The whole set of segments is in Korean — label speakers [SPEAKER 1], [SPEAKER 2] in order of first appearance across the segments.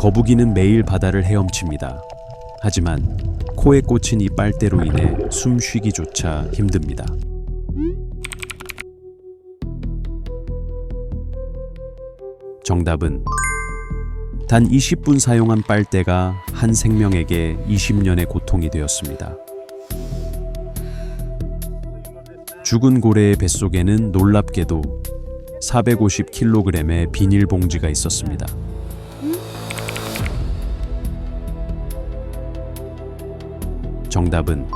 [SPEAKER 1] 거북이는 매일 바다를 헤엄칩니다. 하지만 코에 꽂힌 이 빨대로 인해 숨 쉬기조차 힘듭니다. 정답은 단 20분 사용한 빨대가 한 생명에게 20년의 고통이 되었습니다. 죽은 고래의 뱃속에는 놀랍게도 450kg의 비닐봉지가 있었습니다. 정답은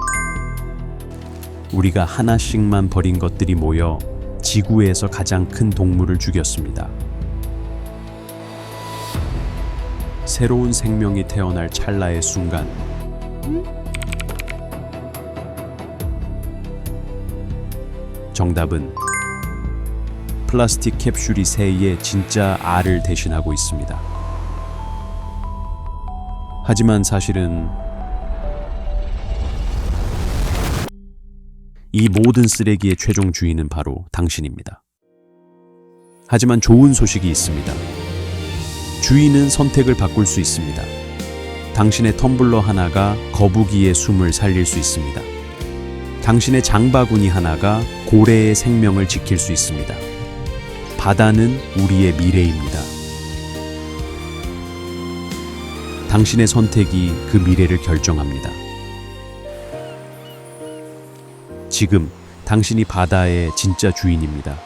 [SPEAKER 1] 우리가 하나씩만 버린 것들이 모여 지구에서 가장 큰 동물을 죽였습니다. 새로운 생명이 태어날 찰나의 순간 정답은 플라스틱 캡슐이 새의 진짜 알을 대신하고 있습니다. 하지만 사실은 이 모든 쓰레기의 최종 주인은 바로 당신입니다. 하지만 좋은 소식이 있습니다. 주인은 선택을 바꿀 수 있습니다. 당신의 텀블러 하나가 거북이의 숨을 살릴 수 있습니다. 당신의 장바구니 하나가 고래의 생명을 지킬 수 있습니다. 바다는 우리의 미래입니다. 당신의 선택이 그 미래를 결정합니다. 지금 당신이 바다의 진짜 주인입니다.